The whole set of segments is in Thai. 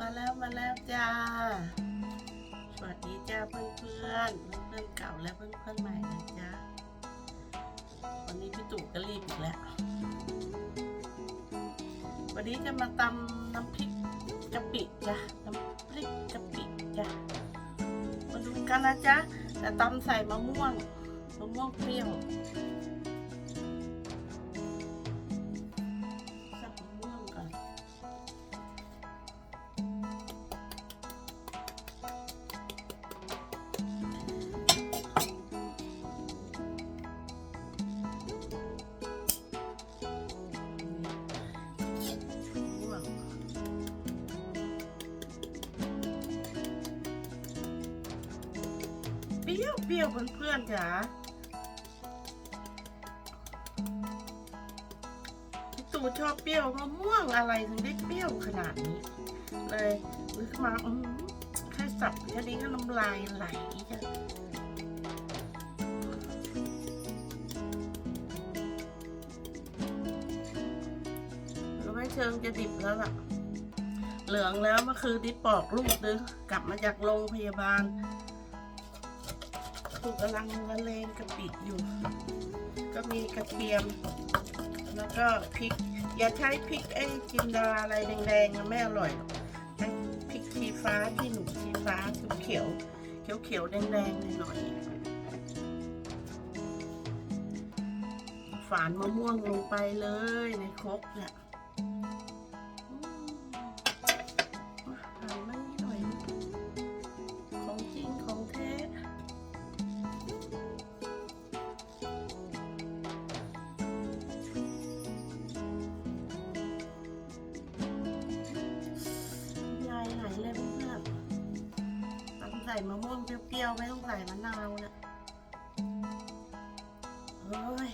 มาแล้วมาแล้วจ้า สวัสดีจ้าเพื่อนเพื่อนเพื่อนเก่าและเพื่อนเพื่อนใหม่นะจ้าวันนี้พี่ตู่ก็รีบอีกแล้ว วันนี้จะมาตำน้ำพริกกะปิจ้ะน้ำพริกกะปิจ้ะมาดูกันนะจ๊ะแต่ตำใส่มะม่วงมะม่วงเปรี้ยว ยวเปรี้ยวเพื่อนๆจ๋าตู่ชอบเปรี้ยวมะม่วงอะไรถึงได้เปรี้ยวขนาดนี้ เลยนึกมาอืมแค่สับแค่นี้ก็น้ำลายไหลจ้ะไม่เชิงจะดิบแล้วล่ะ เหลืองแล้วเมื่อคืนนี้ปอกลูกนึงกลับมาจากโรงพยาบาล ถูกกำลังละเลงกะปิอยู่ ก็มีกระเทียม แล้วก็พริก อย่าใช้พริกไอ้จินดาอะไรแดงๆนะไม่อร่อยหรอกใช้พริกชีฟ้าที่หนูชี้ฟ้าเขียวเขียวเขียวๆแดงๆหน่อยฝานมะม่วงลงไปเลยในครกเนี่ย ส่มะม่วงเปรี้ยวๆ ไม่ต้องใส่มะนาวนะเฮ้ย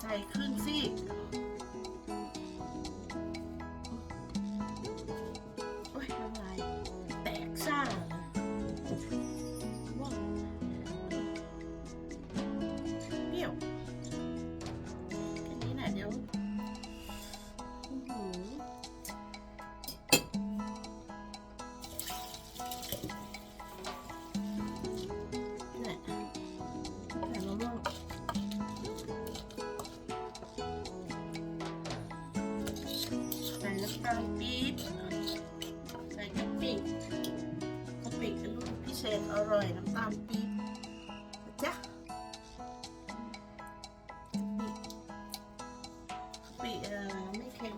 ใส่ครึ่งสิ ตาลปี๊บใส่กะปิกะปิเป็นรุ่นพิเศษอร่อยน้ำตาลปี๊บจ๊ะกะปิเออไม่เค็ม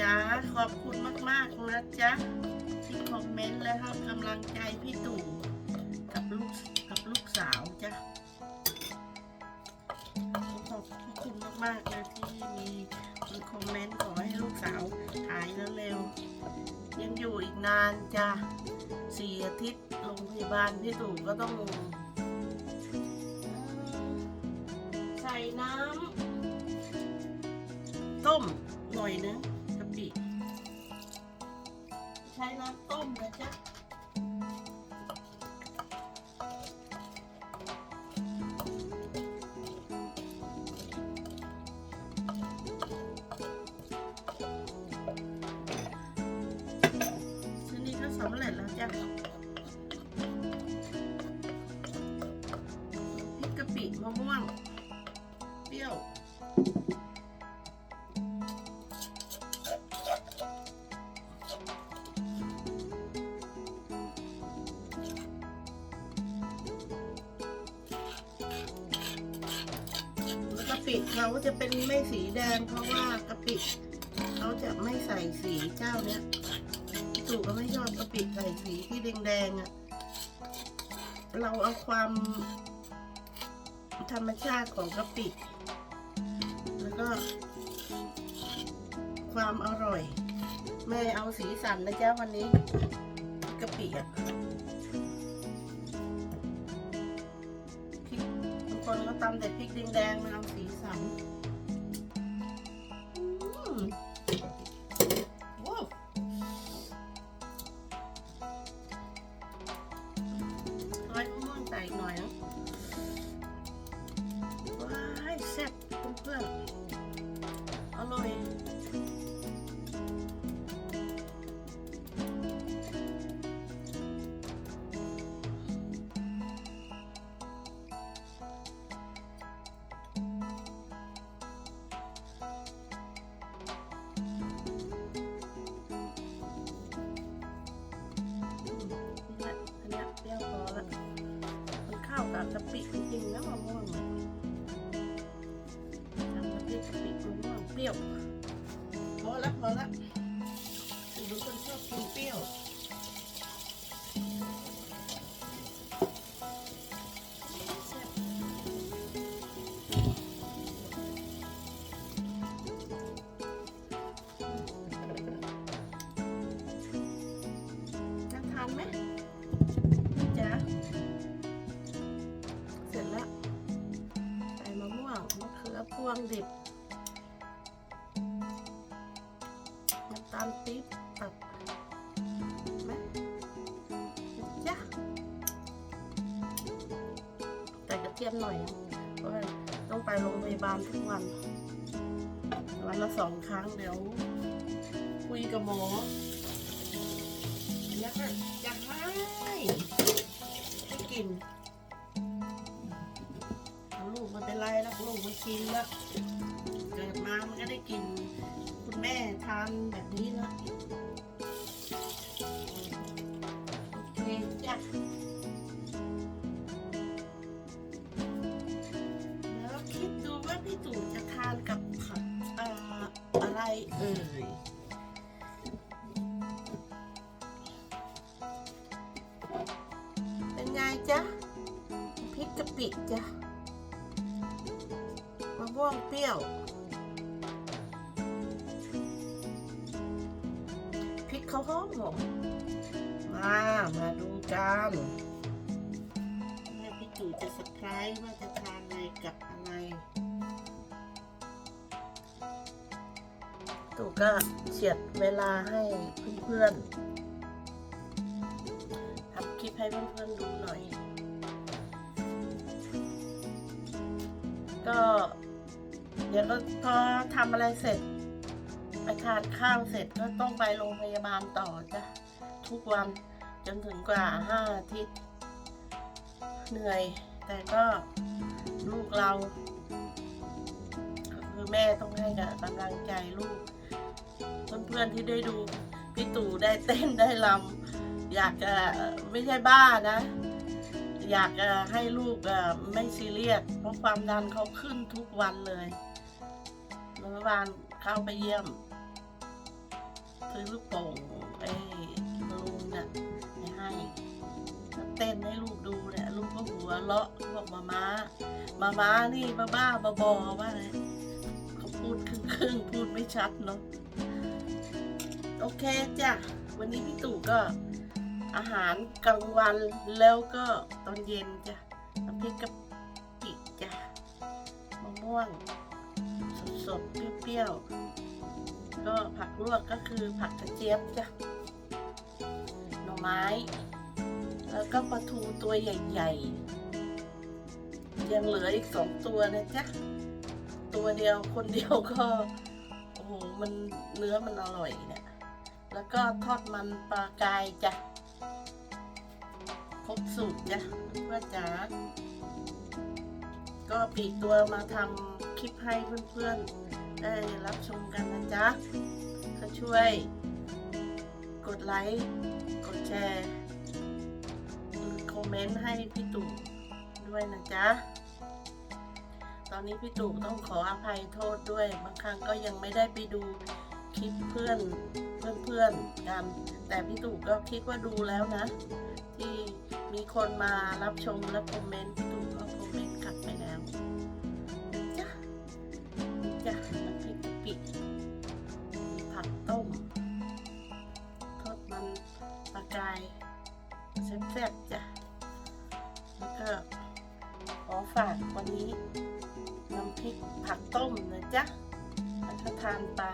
จ๋าขอบคุณมาก ๆ นะจ๊ะที่คอมเมนต์และให้กำลังใจพี่ตู่ ลูกกับลูกสาวจ้ะขอบคุณมากๆเลยที่มีคนคอมเมนต์ขอให้ลูกสาวหายเร็วๆยังอยู่อีกนานจ้ะสี่อาทิตย์โรงพยาบาลพี่ตู่ก็ต้องใส่น้ำต้มหน่อยนึงกะปิใช้น้ำต้มนะจ๊ะ สำเร็จแล้วจ้ะพริกกะปิมะม่วง เปรี้ยวกะปิเขาจะเป็นไม่สีแดงเพราะว่ากะปิเขาจะไม่ใส่สีเจ้าเนี้ย พี่ตู่ก็ไม่ชอบกะปิใส่สีที่แดงๆอะ่ะ เราเอาความธรรมชาติของกะปิ แล้วก็ ความอร่อย แม่เอาสีสันนะจ๊ะวันนี้กะปิอะพริกคนก็ตำแต่พริกแดงๆมาเอาสีสัน อืม ส่ส่อีกหน่อยนะว้ายแซ่บเพื่อนๆอร่อย ขือพวงดิบ น้ำตาลปี๊บตัดไหมจ้ะแต่กระเทียมหน่อยนะเพราะว่าต้องไปโรงพยาบาลทุกวัน วันละสองครั้งเดี๋ยว คุยกับหมอแล้วก็จะให้ให้กินลูกมันเป็นไรแล้วลูกมันกินแล้ว กินคุณแม่ทานแบบนี้แล้วโอเคจ้ะแล้วคิดดูว่าพี่ตู่จะทานกับผักเอ่ออะไรเอ่ยเป็นไงจ๊ะพริกกะปิจ้ะมะม่วงเปรี้ยว ขาหอมหอมมา มาดูกันแม่พี่ตู่จะสไพรส์ว่าจะทานอะไรกับอะไรตู่ก็เฉียดเวลาให้เพื่อนๆทำคลิปให้เพื่อนๆดูหน่อย ก็เดี๋ยวก็พอทำอะไรเสร็จ ไปทานข้าวเสร็จก็ต้องไปโรงพยาบาลต่อจ้ะทุกวันจนถึงกว่าห้าอาทิตย์ เหนื่อย แต่ก็ลูกเราคือแม่ต้องให้กำลังใจลูก เพื่อนๆที่ได้ดูพี่ตู่ได้เต้นได้ลำอยากจะไม่ใช่บ้านะ อยากจะให้ลูกไม่ซีเรียสเพราะความดันเขาขึ้นทุกวันเลยเมื่อวานเข้าไปเยี่ยม ซื้อลูกโป่งไอ้ลุงน่ะไปให้เต้นให้ลูกดูเนี่ยลูกก็หัวเราะบอกมาม้ามาม้านี่บ้าบ้าๆบอว่าอะไรเขาพูดครึ่งๆพูดไม่ชัดเนาะโอเคจ้ะวันนี้พี่ตู่ก็อาหารกลางวันแล้วก็ตอนเย็นจ้ะน้ำพริกกะปิจ้ะมะม่วงสดๆเปรี้ยวๆ ก็ผักลวกก็คือผักกระเจี๊ยบจ้ะหน่อไม้ แล้วก็ปลาทูตัวใหญ่ๆ ยังเหลืออีกสองตัวนะจ๊ะ ตัวเดียวคนเดียวก็ โอ้โห มันเนื้อมันอร่อยเนี่ย แล้วก็ทอดมันปลากายจ้ะ ครบสูตรจ้ะเพื่อจ๋าก็ปีกตัวมาทำคลิปให้เพื่อนๆ ได้รับชมกันนะจ๊ะก็ช่วยกดไลค์กดแชร์คอมเมนต์ให้พี่ตู่ด้วยนะจ๊ะ ตอนนี้พี่ตู่ต้องขออภัยโทษด้วย บางครั้งก็ยังไม่ได้ไปดูคลิปเพื่อนเพื่อนๆกัน แต่พี่ตู่ก็คิดว่าดูแล้วนะ ที่มีคนมารับชมและคอมเมนต์พี่ตู่ก็ แซ่บๆจ้ะแล้วก็ขอฝากวันนี้น้ำพริกผักต้มนะจ๊ะแล้วก็ทานปลา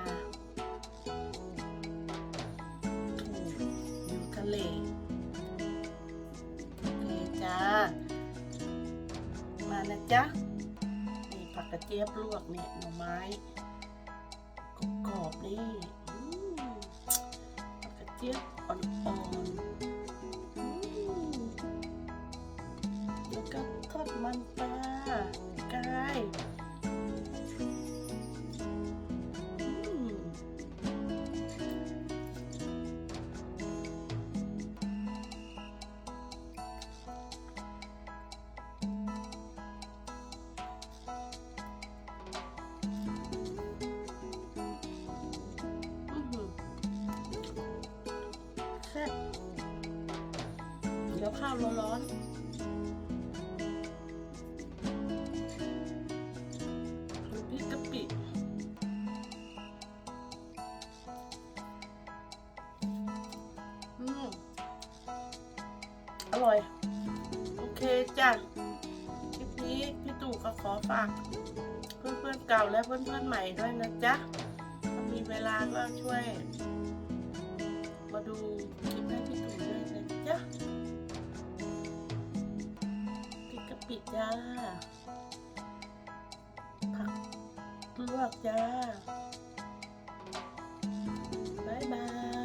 ถูอยู่ทะเลโอเคจ้า มานะจ๊ะนี่ผักกระเจี๊ยบลวกเนี่ยหน่อไม้กรอบนี่ผักกระเจี๊ยบอ่อนๆ แล้วก็ทอดมันปลากายเดี๋ยวข้าวร้อนๆ โอเคจ้ะคลิปนี้พี่ตู่ก็ขอฝากเพื่อนๆเก่าและเพื่อนๆใหม่ด้วยนะจ๊ะถ้ามีเวลาก็ช่วย มาดูคลิปให้พี่ตู่ด้วยนะจ๊ะพริกกะปิจ้าผักลวกจ้าบายบาย